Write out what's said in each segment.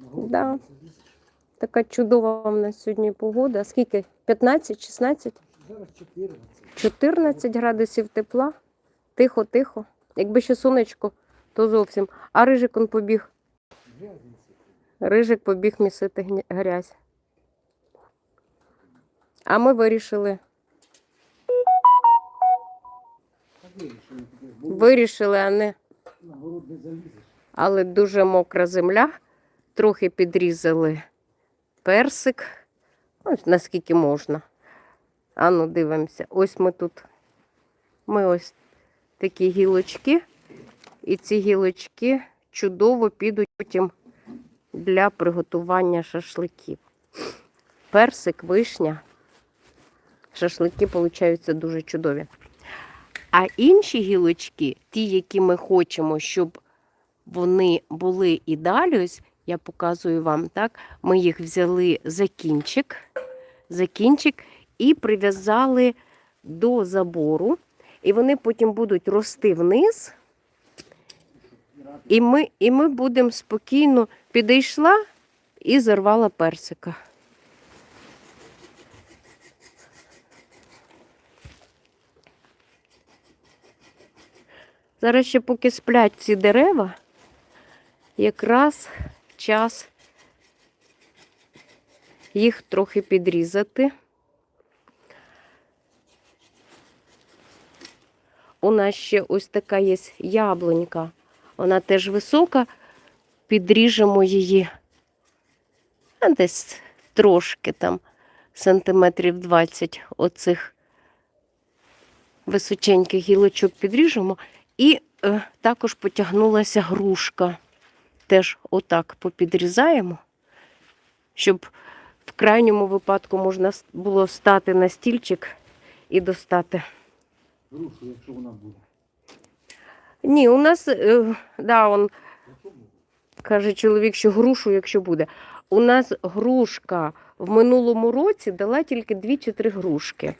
Да. Така чудова в нас сьогодні погода. Скільки? 15, 16? Зараз 14. 14 градусів тепла. Тихо, тихо. Якби ще сонечко, то зовсім. А рижик он побіг. Рижик побіг місити грязь. А ми вирішили, вирішили а не. Але дуже мокра земля. Трохи підрізали персик. Ось наскільки можна. Ану, дивимося. Ось ми тут. Ми ось такі гілочки. І ці гілочки чудово підуть потім для приготування шашликів. Персик, вишня. Шашлики получаються дуже чудові. А інші гілочки, ті, які ми хочемо, щоб вони були і далі, ось я показую вам, так? Ми їх взяли за кінчик, за кінчик і прив'язали до забору. І вони потім будуть рости вниз. І ми, і ми будемо спокійно підійшла і зарвала персика. Зараз ще поки сплять ці дерева, якраз час їх трохи підрізати. У нас ще ось така є яблунька. Вона теж висока. Підріжемо її десь трошки там, сантиметрів 20 оцих височеньких гілочок підріжемо. І е, також потягнулася грушка. Теж отак попідрізаємо, щоб в крайньому випадку можна було стати на стільчик і достати. Грушу, якщо вона буде. Ні, у нас, е, да, он каже чоловік, що грушу, якщо буде. У нас грушка в минулому році дала тільки дві чи три грушки.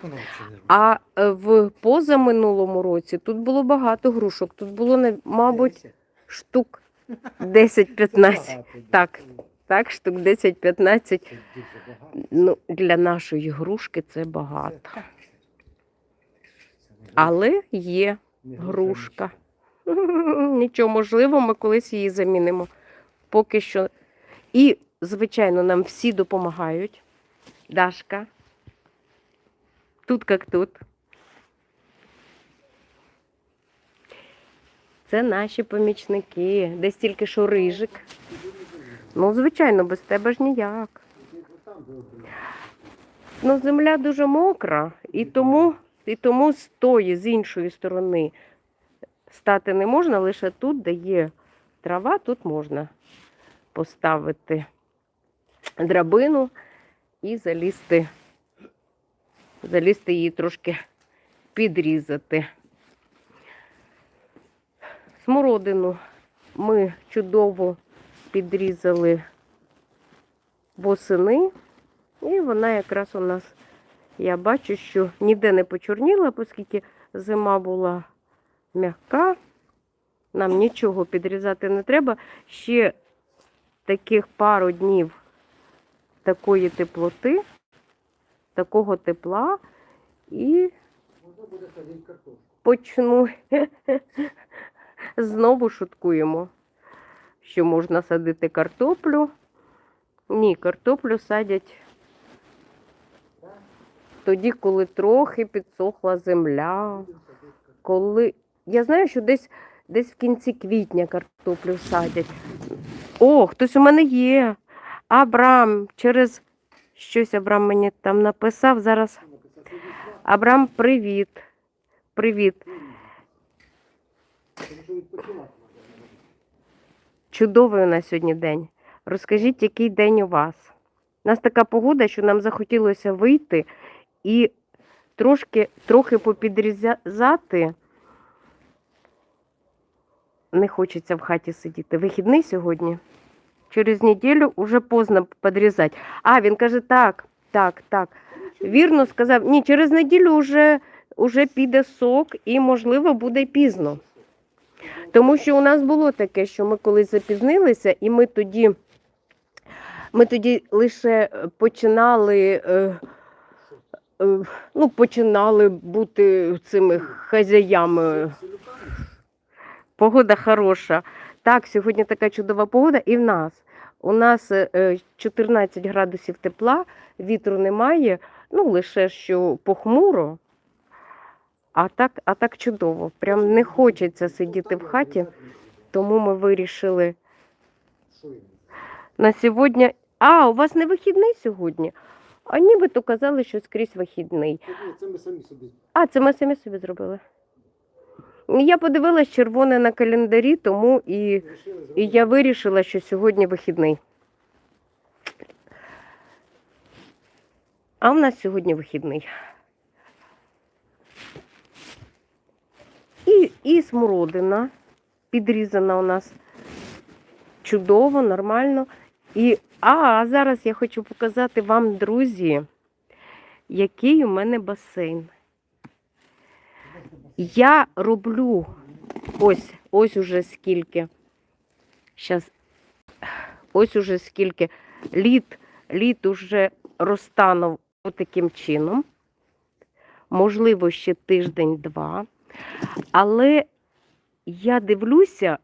А е, в позаминулому році тут було багато грушок. Тут було, мабуть, штук 10-15. Так. Так, штук 10-15. Це дуже багато. Ну, для нашої грушки це багато. Але є грушка. Нічого, можливо, ми колись її замінимо. Поки що. І, звичайно, нам всі допомагають. Дашка. Тут як тут. Це наші помічники. Десь тільки що рижик. Ну, звичайно, без тебе ж ніяк. Ну, земля дуже мокра, і тому, і тому з тої, з іншої сторони стати не можна, лише тут, де є трава, тут можна поставити драбину і залізти, залізти її трошки підрізати. Смородину ми чудово підрізали восени. І вона якраз у нас, я бачу, що ніде не почорніла, оскільки зима була м'яка. Нам нічого підрізати не треба. Ще таких пару днів такої теплоти, такого тепла, і почну. Знову шуткуємо, що можна садити картоплю. Ні, картоплю садять тоді, коли трохи підсохла земля. Коли. Я знаю, що десь, десь в кінці квітня картоплю садять. О, хтось у мене є. Абрам, через щось Абрам мені там написав. Зараз. Абрам, привіт. Привіт. Тому що відпочивати треба. Чудовий у нас сьогодні день. Розкажіть, який день у вас? У нас така погода, що нам захотілося вийти і трошки, трохи попідрізати. Не хочеться в хаті сидіти. Вихідний сьогодні. Через неділю вже поздно підрізати. А, він каже, так, так, так. Вірно сказав, ні, через неділю вже, вже піде сок і, можливо, буде пізно. Тому що у нас було таке, що ми колись запізнилися, і ми тоді Ми тоді лише е, починали, е, е, ну, починали бути цими хазяями. Погода хороша. Так, сьогодні така чудова погода і в нас. У нас е, е, 14 градусів тепла, вітру немає, ну лише що похмуро. А так, а так чудово. Прям не хочеться сидіти в хаті, тому ми вирішили на сьогодні. А, у вас не вихідний сьогодні? А нібито казали, що скрізь вихідний. Це ми самі собі. А, це ми самі собі зробили. Я подивилась червоне на календарі, тому і, і я вирішила, що сьогодні вихідний. А в нас сьогодні вихідний. І, смородина підрізана у нас чудово, нормально. І, а зараз я хочу показати вам, друзі, який у мене басейн. Я роблю ось, ось уже скільки. Щас, ось уже скільки. Лід, лід уже розтанув таким чином. Можливо, ще тиждень-два. Але я дивлюся,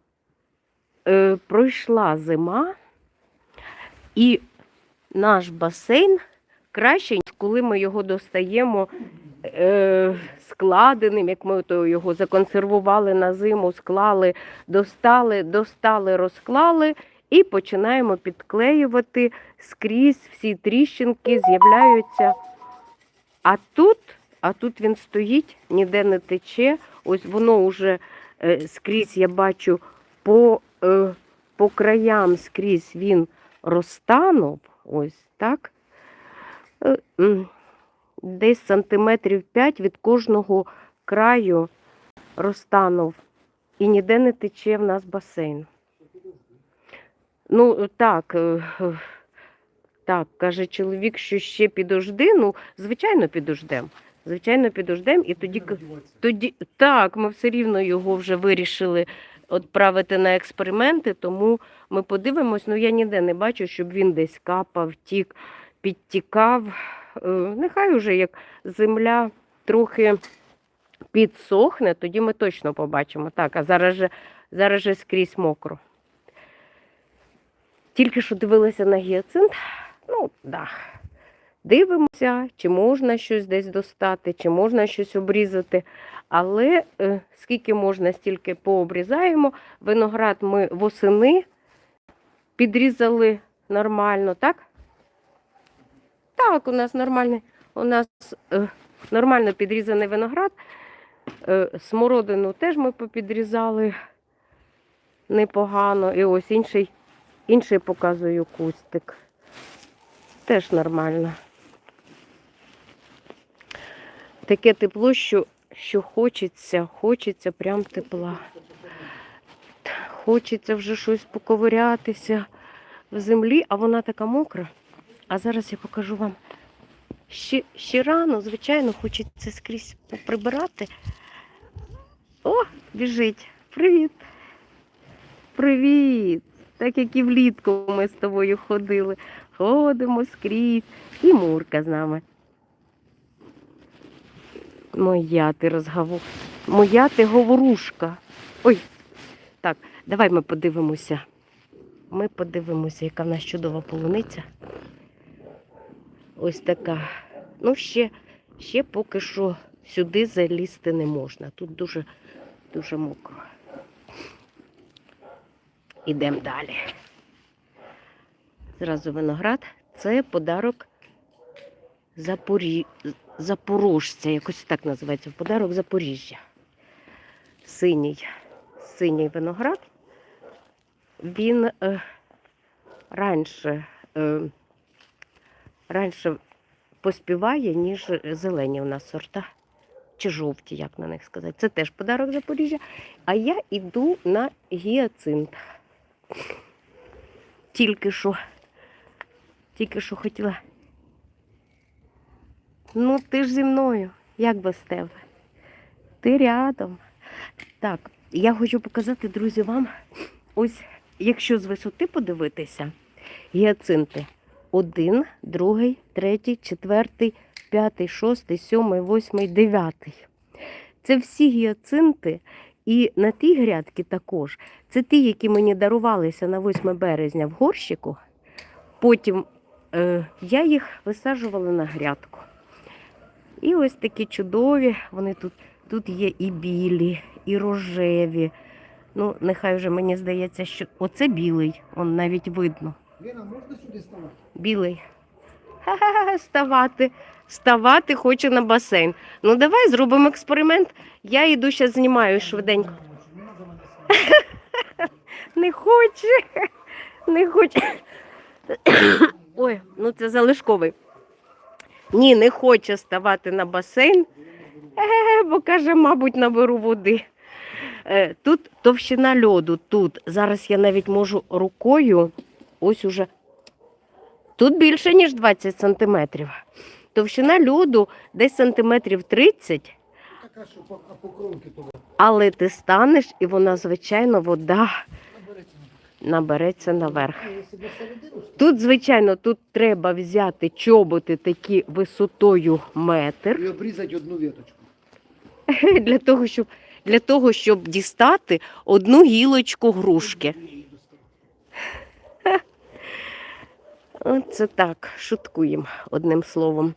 е, пройшла зима, і наш басейн краще, ніж коли ми його достаємо е, складеним, як ми то його законсервували на зиму, склали, достали, достали, розклали і починаємо підклеювати скрізь всі тріщинки з'являються. А тут, а тут він стоїть, ніде не тече. Ось воно вже е, скрізь я бачу по, е, по краям скрізь він розтанув. Ось так. Е, Десь сантиметрів 5 від кожного краю розтанув. І ніде не тече в нас басейн. Ну, так, так, каже чоловік, що ще підожди. Ну, звичайно, підождем. Звичайно, підождем. І тоді, тоді так, ми все рівно його вже вирішили відправити на експерименти, тому ми подивимось. Ну, я ніде не бачу, щоб він десь капав, тік, підтікав. Е, Нехай уже як земля трохи підсохне, тоді ми точно побачимо. Так, а зараз же, зараз же скрізь мокро. Тільки що дивилася на гіацинт. Ну, да. Дивимося, чи можна щось десь достати, чи можна щось обрізати. Але е, скільки можна, стільки пообрізаємо. Виноград ми восени підрізали нормально, так? Так, у нас нормальний, у нас е, нормально підрізаний виноград. Е, смородину теж ми попідрізали непогано. І ось інший, інший показую кустик. Теж нормально. Таке тепло, що, що хочеться, хочеться прям тепла. Хочеться вже щось поковирятися в землі, а вона така мокра. А зараз я покажу вам. Ще, ще рано, звичайно, хочеться скрізь прибирати. О, біжить. Привіт. Привіт. Так як і влітку ми з тобою ходили. Ходимо скрізь. І Мурка з нами. Моя ти розгаву. Моя ти говорушка. Ой. Так, давай ми подивимося. Ми подивимося, яка в нас чудова полуниця. Ось така. Ну, ще, ще поки що сюди залізти не можна. Тут дуже, дуже мокро. Ідемо далі. Зразу виноград. Це подарок Запорі... Запорожця, якось так називається. в Подарок Запоріжжя. Синій. Синій виноград. Він е, раніше, е, раніше поспіває, ніж зелені у нас сорта. Чи жовті, як на них сказати. Це теж подарок Запоріжжя. А я йду на гіацинт. Тільки що, тільки що хотіла. Ну, ти ж зі мною, як без тебе? Ти рядом. Так, я хочу показати, друзі, вам, ось, якщо з висоти подивитися, гіацинти, один, другий, третій, четвертий, п'ятий, шостий, сьомий, восьмий, дев'ятий. Це всі гіацинти, і на ті грядки також. Це ті, які мені дарувалися на 8 березня в горщику. Потім е, я їх висаджувала на грядку. І ось такі чудові, вони тут, тут є і білі, і рожеві. Ну, нехай вже мені здається, що оце білий, он навіть видно. Лена, можна сюди ставати? Білий. Ха-ха-ха, ставати. Ставати хоче на басейн. Ну, давай зробимо експеримент. Я йду зараз знімаю швиденько. Не хоче. Не хоче. Ой, ну це залишковий. Ні, не хоче ставати на басейн, бо каже, мабуть, наберу води. Е, Тут товщина льоду, тут. Зараз я навіть можу рукою. Ось уже. Тут більше, ніж 20 сантиметрів. Товщина льоду десь сантиметрів 30, Така, що по, а по кромки туди. але ти станеш, і вона, звичайно, вода Набереться. наверх. Тут, звичайно, тут треба взяти чоботи такі висотою метр І обрізати одну віточку. для того, щоб, для того, щоб дістати одну гілочку грушки. Оце так, шуткуємо одним словом.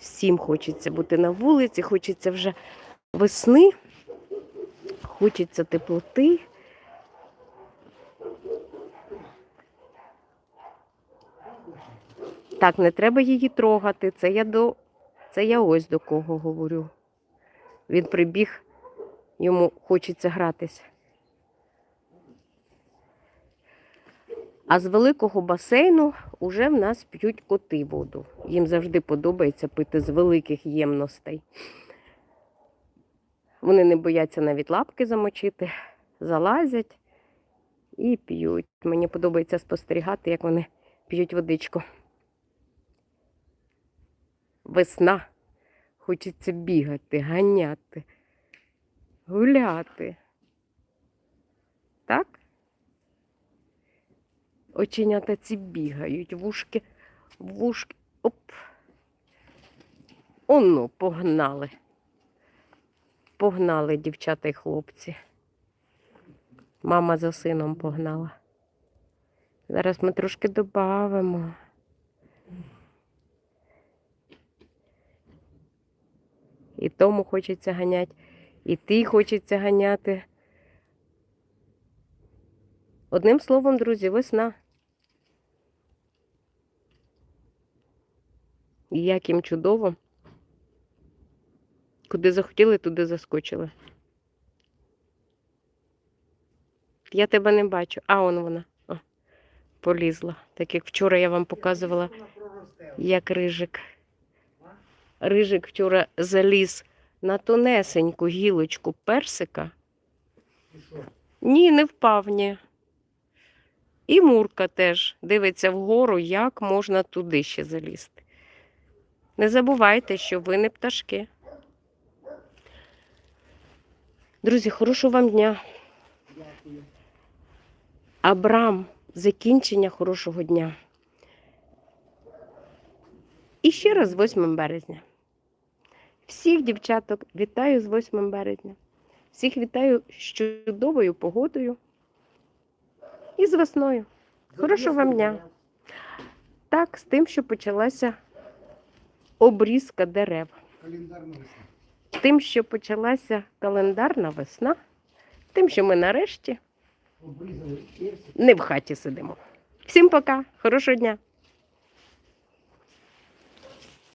Всім хочеться бути на вулиці, хочеться вже весни, хочеться теплоти. Так, не треба її трогати. Це я до це я ось до кого говорю. Він прибіг, йому хочеться гратися. А з великого басейну вже в нас п'ють коти воду. Їм завжди подобається пити з великих ємностей. Вони не бояться навіть лапки замочити, залазять і п'ють. Мені подобається спостерігати, як вони п'ють водичку. Весна. Хочеться бігати, ганяти, гуляти. Так? Оченята ці бігають, вушки, вушки. Оп. Оно, погнали. Погнали дівчата й хлопці. Мама за сином погнала. Зараз ми трошки додамо. І тому хочеться ганяти, і ти хочеться ганяти. Одним словом, друзі, весна. І як їм чудово. Куди захотіли, туди заскочили. Я тебе не бачу. А, он вона. О, полізла. Так як вчора я вам показувала, як рижик. Рижик вчора заліз на тонесеньку гілочку персика. Ні, не впав, ні. І Мурка теж дивиться вгору, як можна туди ще залізти. Не забувайте, що ви не пташки. Друзі, хорошого вам дня. Абрам, закінчення хорошого дня. І ще раз 8 березня. Всіх дівчаток вітаю з 8 березня. Всіх вітаю з чудовою погодою і з весною. Хорошого вам дня. Так, з тим, що почалася обрізка дерев. Тим, що почалася календарна весна, тим, що ми нарешті не в хаті сидимо. Всім пока, хорошого дня!